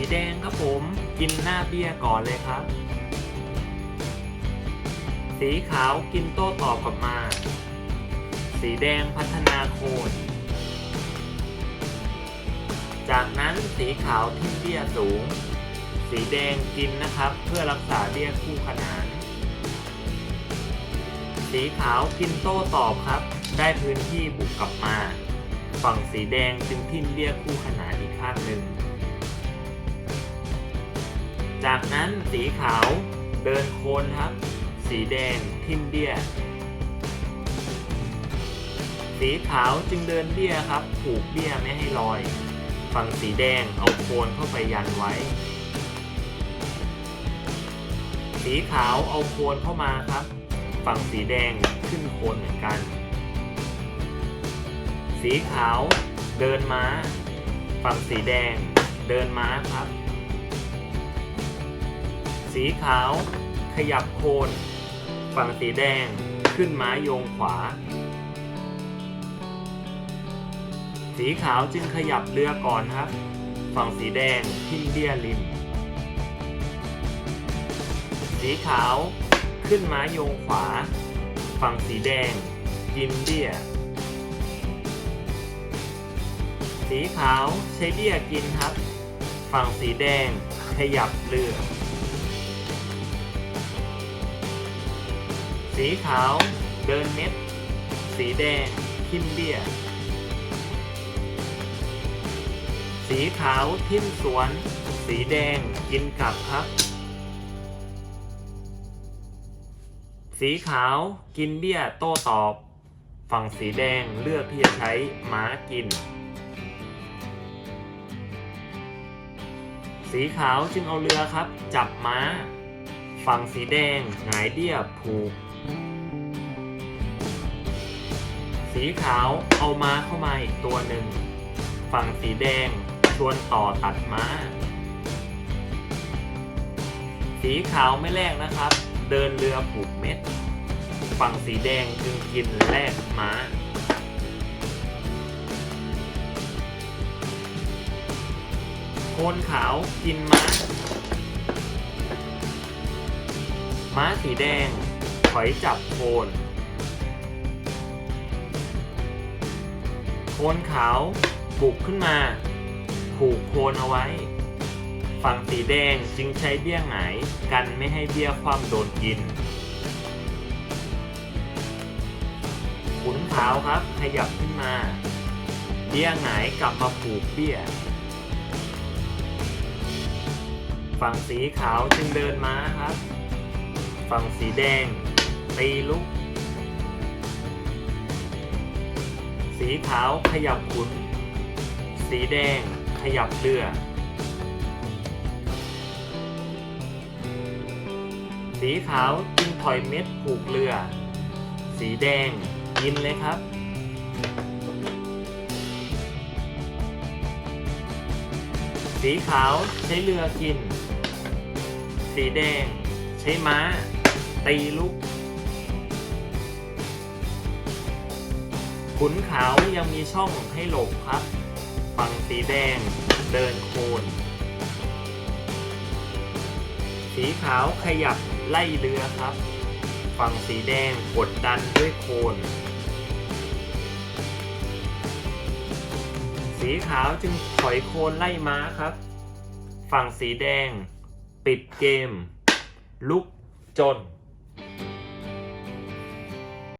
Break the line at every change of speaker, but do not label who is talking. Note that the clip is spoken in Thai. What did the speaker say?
ีแดงครับผม กินหน้าเบี้ยก่อนเลยครับ สีขาวกินโต้ตอบกลับมา สีแดงพัฒนาโคนจากนั้นสีขาวทิ้งเบี้ยสูง สีแดงกินนะครับ เพื่อรักษาเบี้ยคู่ขนาน สีขาวกินโต้ตอบครับ ได้พื้นที่บุกกลับมา ฝั่งสีแดงจึงทิ่มเบี้ยคู่ขนานอีกข้างหนึ่ง จากนั้นสีขาวเดินโคนครับ สีแดงทิ่มเบี้ยสีขาวจึงเดินเบี้ยครับ ผูกเบี้ยไม่ให้ลอย ฝั่งสีแดงเอาโคนเข้าไปยันไว้ สีขาวเอาโคนเข้ามาครับ ฝั่งสีแดงขึ้นโคนเหมือนกัน สีขาวเดินม้า ฝั่งสีแดงเดินม้าครับ สีขาว ขยับโคน ฝั่งสีแดงขึ้นม้าโยงขวา สีขาวจึงขยับเรือก่อนครับ ฝั่งสีแดงทิ่มเบี้ยริม สีขาวขึ้นม้าโยงขวา ฝั่งสีแดงกินเบี้ย สีขาวใช้เบี้ยกินครับ ฝั่งสีแดงขยับเรือ สีขาวเดินเม็ดสีแดงทิมเบี้ย สีขาวทิมสวน สีแดงกินกลับครับ สีขาวกินเบี้ยโต้ตอบ ฝั่งสีแดงเลือกที่จะใช้ม้ากิน สีขาวจึงเอาเรือครับ จับม้า ฝั่งสีแดงหงายเบี้ยผูก สีขาวเอาม้าเข้ามาอีกตัวหนึ่ง ฝั่งสีแดงชวนต่อตัดม้า สีขาวไม่แลกนะครับ เดินเรือผูกเม็ด ฝั่งสีแดงจึงกินแลกม้า โคนขาวกินม้า ม้าสีแดง ถอยจับโคน โคนขาวบุกขึ้นมา ผูกโคนเอาไว้ ฝั่งสีแดงจึงใช้เบี้ยหงายกันไม่ให้เบี้ยคว่ำโดนกิน ขุนขาวครับขยับขึ้นมา เบี้ยหงายกลับมาผูกเบี้ย ฝั่งสีขาวจึงเดินมาครับ ฝั่งสีแดง ตีลุก สีขาวขยับขุน สีแดงขยับเรือ สีขาวจึงถอยเม็ดผูกเรือ สีแดงกินเลยครับสีขาวใช้เรือกิน สีแดง ใช้ม้า ตีลุก ขุนขาวยังมีช่องให้หลบครับ ฝั่งสีแดงเดินโคน สีขาวขยับไล่เรือครับ ฝั่งสีแดงกดดันด้วยโคน สีขาวจึงถอยโคนไล่ม้าครับ ฝั่งสีแดงปิดเกม ลุกจน